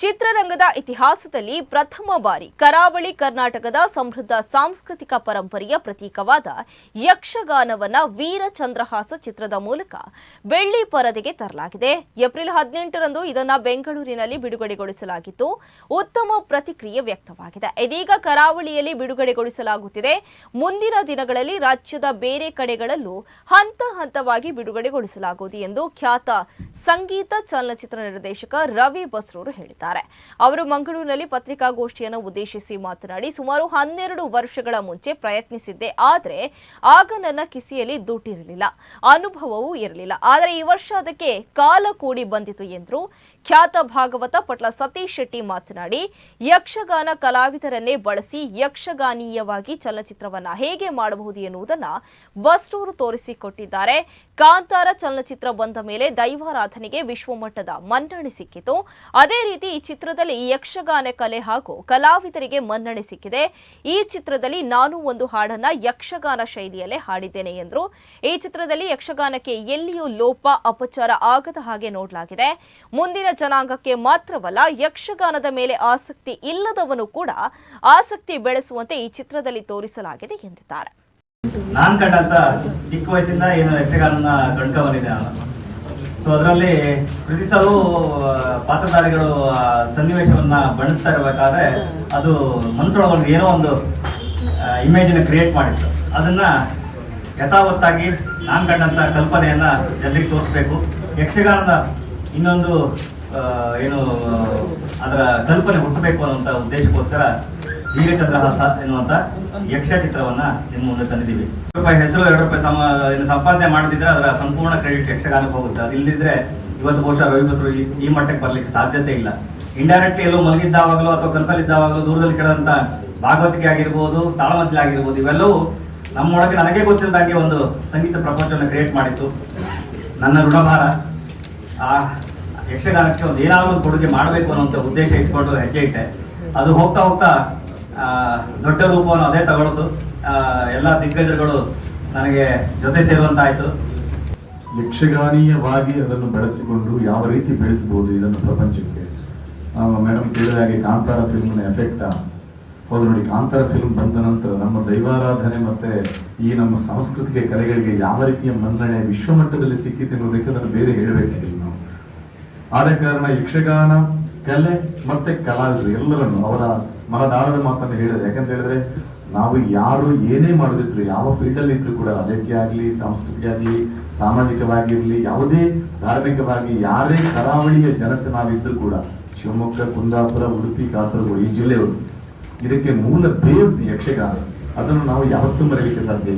ಚಿತ್ರರಂಗದ ಇತಿಹಾಸದಲ್ಲಿ ಪ್ರಥಮ ಬಾರಿ ಕರಾವಳಿ ಕರ್ನಾಟಕದ ಸಮೃದ್ಧ ಸಾಂಸ್ಕೃತಿಕ ಪರಂಪರೆಯ ಪ್ರತೀಕವಾದ ಯಕ್ಷಗಾನವನ್ನ ವೀರಚಂದ್ರಹಾಸ ಚಿತ್ರದ ಮೂಲಕ ಬೆಳ್ಳಿ ಪರದೆಗೆ ತರಲಾಗಿದೆ. ಏಪ್ರಿಲ್ ಹದಿನೆಂಟರಂದು ಇದನ್ನ ಬೆಂಗಳೂರಿನಲ್ಲಿ ಬಿಡುಗಡೆಗೊಳಿಸಲಾಗಿತ್ತು. ಉತ್ತಮ ಪ್ರತಿಕ್ರಿಯೆ ವ್ಯಕ್ತವಾಗಿದೆ. ಇದೀಗ ಕರಾವಳಿಯಲ್ಲಿ ಬಿಡುಗಡೆಗೊಳಿಸಲಾಗುತ್ತಿದೆ. ಮುಂದಿನ ದಿನಗಳಲ್ಲಿ ರಾಜ್ಯದ ಬೇರೆ ಕಡೆಗಳಲ್ಲೂ ಹಂತ ಹಂತವಾಗಿ ಬಿಡುಗಡೆಗೊಳಿಸಲಾಗುವುದು ಎಂದು ಖ್ಯಾತ ಸಂಗೀತ ಚಲನಚಿತ್ರ ನಿರ್ದೇಶಕ ರವಿ ಬಸ್ರೂರು ಹೇಳಿದ್ದಾರೆ. ಅವರು ಮಂಗಳೂರಿನಲ್ಲಿ ಪತ್ರಿಕಾಗೋಷ್ಠಿಯನ್ನು ಉದ್ದೇಶಿಸಿ ಮಾತನಾಡಿ, ಸುಮಾರು ಹನ್ನೆರಡು ವರ್ಷಗಳ ಮುಂಚೆ ಪ್ರಯತ್ನಿಸಿದ್ದೆ, ಆದರೆ ಆಗ ನನ್ನ ಕಿಸಿಯಲ್ಲಿ ದುಡ್ಡಿರಲಿಲ್ಲ, ಅನುಭವವೂ ಇರಲಿಲ್ಲ. ಆದರೆ ಈ ವರ್ಷ ಅದಕ್ಕೆ ಕಾಲ ಕೂಡಿ ಬಂದಿತು ಎಂದರು. ಖ್ಯಾತ ಭಾಗವತ ಪಟ್ಲ ಸತೀಶ್ ಶೆಟ್ಟಿ ಮಾತನಾಡಿ, ಯಕ್ಷಗಾನ ಕಲಾವಿದರನ್ನೇ ಬಳಸಿ ಯಕ್ಷಗಾನೀಯವಾಗಿ ಚಲನಚಿತ್ರವನ್ನ ಹೇಗೆ ಮಾಡಬಹುದು ಎನ್ನುವುದನ್ನ ಬಸ್ರೂರು ತೋರಿಸಿಕೊಟ್ಟಿದ್ದಾರೆ. ಕಾಂತಾರ ಚಲನಚಿತ್ರ ಬಂದ ಮೇಲೆ ದೈವಾರಾಧನೆಗೆ ವಿಶ್ವಮಟ್ಟದ ಮನ್ನಣೆ ಸಿಕ್ಕಿತು. ಅದೇ ರೀತಿ ಚಿತ್ರದಲ್ಲಿ ಯಕ್ಷಗಾನ ಕಲೆ ಹಾಗೂ ಕಲಾವಿದರಿಗೆ ಮನ್ನಣೆ ಸಿಕ್ಕಿದೆ. ಈ ಚಿತ್ರದಲ್ಲಿ ನಾನು ಒಂದು ಹಾಡನ್ನ ಯಕ್ಷಗಾನ ಶೈಲಿಯಲ್ಲೇ ಹಾಡಿದ್ದೇನೆ ಎಂದರು. ಈ ಚಿತ್ರದಲ್ಲಿ ಯಕ್ಷಗಾನಕ್ಕೆ ಎಲ್ಲಿಯೂ ಲೋಪ, ಅಪಚಾರ ಆಗದ ಹಾಗೆ ನೋಡಲಾಗಿದೆ. ಮುಂದಿನ ಜನಾಂಗಕ್ಕೆ ಮಾತ್ರವಲ್ಲ, ಯಕ್ಷಗಾನದ ಮೇಲೆ ಆಸಕ್ತಿ ಇಲ್ಲದವನು ಕೂಡ ಆಸಕ್ತಿ ಬೆಳೆಸುವಂತೆ ಈ ಚಿತ್ರದಲ್ಲಿ ತೋರಿಸಲಾಗಿದೆ ಎಂದಿದ್ದಾರೆ. ನಾನ್ ಕಂಡಂತ ಚಿಕ್ಕ ವಯಸ್ಸಿಂದ ಏನು ಯಕ್ಷಗಾನ ಕಂಡ್ಕೊಂಡಿದ್ದೆ ಸೊ ಅದರಲ್ಲಿ ಪ್ರತಿ ಪಾತ್ರಧಾರಿಗಳು ಸನ್ನಿವೇಶವನ್ನ ಬಣಿಸ್ತಾ ಇರಬೇಕಾದ್ರೆ ಅದು ಮನಸ್ಸೊಳಗೆ ಒಂದು ಏನೋ ಒಂದು ಇಮೇಜನ್ನ ಕ್ರಿಯೇಟ್ ಮಾಡಿತ್ತು. ಅದನ್ನ ಯಥಾವತ್ತಾಗಿ ನಾನು ಕಂಡಂತ ಕಲ್ಪನೆಯನ್ನ ಜನರಿಗೆ ತೋರಿಸ್ಬೇಕು. ಯಕ್ಷಗಾನದ ಇನ್ನೊಂದು ಏನು ಅದರ ಕಲ್ಪನೆ ಹುಟ್ಟಬೇಕು ಅನ್ನೋಂಥ ಉದ್ದೇಶಕ್ಕೋಸ್ಕರ ವೀರಚಂದ್ರಹಾಸ ಎನ್ನುವಂತ ಯಕ್ಷ ಚಿತ್ರವನ್ನ ನಿಮ್ಮ ಮುಂದೆ ತಂದಿದ್ದೀವಿ. ರೂಪಾಯಿ ಹೆಸರು, ಎರಡು ರೂಪಾಯಿ ಸಮ ಸಂಪಾದನೆ ಮಾಡದಿದ್ರೆ ಅದರ ಸಂಪೂರ್ಣ ಕ್ರೆಡಿಟ್ ಯಕ್ಷಗಾನಕ್ಕೆ ಹೋಗುತ್ತೆ. ಅದು ಇಲ್ಲದಿದ್ರೆ ಇವತ್ತು ಬಹುಶಃ ರವಿಬಸರು ಈ- ಮಟ್ಟಕ್ಕೆ ಬರ್ಲಿಕ್ಕೆ ಸಾಧ್ಯತೆ ಇಲ್ಲ. ಇಂಡೈರೆಕ್ಟ್ಲಿ ಎಲ್ಲೋ ಮಲಗಿದ್ದಾವಾಗಲೂ ಅಥವಾ ಕನಸಲ್ಲಿದ್ದಾವಾಗಲೂ ದೂರದಲ್ಲಿ ಕೇಳಂತ ಭಾಗವತಿಕೆ ಆಗಿರ್ಬೋದು ತಾಳಮದ್ದಲೆ ಆಗಿರ್ಬೋದು, ಇವೆಲ್ಲವೂ ನಮ್ಮೊಳಗೆ ನನಗೆ ಗೊತ್ತಿಲ್ಲದಂಗೆ ಒಂದು ಸಂಗೀತ ಪ್ರಪಂಚವನ್ನು ಕ್ರಿಯೇಟ್ ಮಾಡಿತ್ತು. ನನ್ನ ಋಣಭಾರ. ಆ ಯಕ್ಷಗಾನಕ್ಕೆ ಒಂದು ಏನಾದರೂ ಒಂದು ಕೊಡುಗೆ ಮಾಡಬೇಕು ಅನ್ನೋಂಥ ಉದ್ದೇಶ ಇಟ್ಕೊಂಡು ಹೆಜ್ಜೆ ಇಟ್ಟೆ. ಅದು ಹೋಗ್ತಾ ಹೋಗ್ತಾ ದೊಡ್ಡ ರೂಪವನ್ನು ಅದೇ ತಗೊಳ್ತು. ಆ, ಎಲ್ಲ ದಿಗ್ಗಜರುಗಳು ನನಗೆ ಜೊತೆ ಸೇರುವಂತಾಯ್ತು. ಯಕ್ಷಗಾನೀಯವಾಗಿ ಅದನ್ನು ಬೆಳೆಸಿಕೊಂಡು ಯಾವ ರೀತಿ ಬೆಳೆಸಬಹುದು ಇದನ್ನು ಪ್ರಪಂಚಕ್ಕೆ? ಮೇಡಮ್ ಕೇಳಿದ ಹಾಗೆ ಕಾಂತಾರ ಫಿಲ್ಮ್ನ ಎಫೆಕ್ಟ್ ಹೌದು ನೋಡಿ ಕಾಂತಾರ ಫಿಲ್ಮ್ ಬಂದ ನಂತರ ನಮ್ಮ ದೈವಾರಾಧನೆ ಮತ್ತೆ ಈ ನಮ್ಮ ಸಾಂಸ್ಕೃತಿಕ ಕಲೆಗಳಿಗೆ ಯಾವ ರೀತಿಯ ಮನ್ನಣೆ ವಿಶ್ವಮಟ್ಟದಲ್ಲಿ ಸಿಕ್ಕಿದೆ ಅನ್ನೋದಕ್ಕೆ ಅದನ್ನು ಬೇರೆ ಹೇಳಬೇಕಿಲ್ಲ ನಾವು. ಆದ ಕಾರಣ ಯಕ್ಷಗಾನ ಕಲೆ ಮತ್ತೆ ಕಲಾವಿದರು ಎಲ್ಲರನ್ನು ಅವರ ಮನದಾಳದ ಮಾತನ್ನು ಹೇಳಿದೆ ಯಾಕಂತ ಹೇಳಿದ್ರೆ, ನಾವು ಯಾರು ಏನೇ ಮಾಡೋದಿದ್ರು, ಯಾವ ಫೀಲ್ಡ್ ಅಲ್ಲಿ ಇದ್ರು ಕೂಡ ರಾಜಕೀಯ ಆಗಲಿ, ಸಾಂಸ್ಕೃತಿಕ ಆಗಲಿ ಸಾಮಾಜಿಕವಾಗಿರ್ಲಿ ಯಾವುದೇ ಧಾರ್ಮಿಕವಾಗಿ, ಯಾರೇ ಕರಾವಳಿಯ ಜನತೆ ನಾವಿದ್ರು ಕೂಡ, ಶಿವಮೊಗ್ಗ, ಕುಂದಾಪುರ, ಉಡುಪಿ, ಕಾಸರಗೋಡು ಈ ಜಿಲ್ಲೆಯವರು, ಇದಕ್ಕೆ ಮೂಲ ಬೇಸ್ ಯಕ್ಷಗಾನ. ಅದನ್ನು ನಾವು ಯಾವತ್ತೂ ಮರೆಯಲಿಕ್ಕೆ ಸಾಧ್ಯ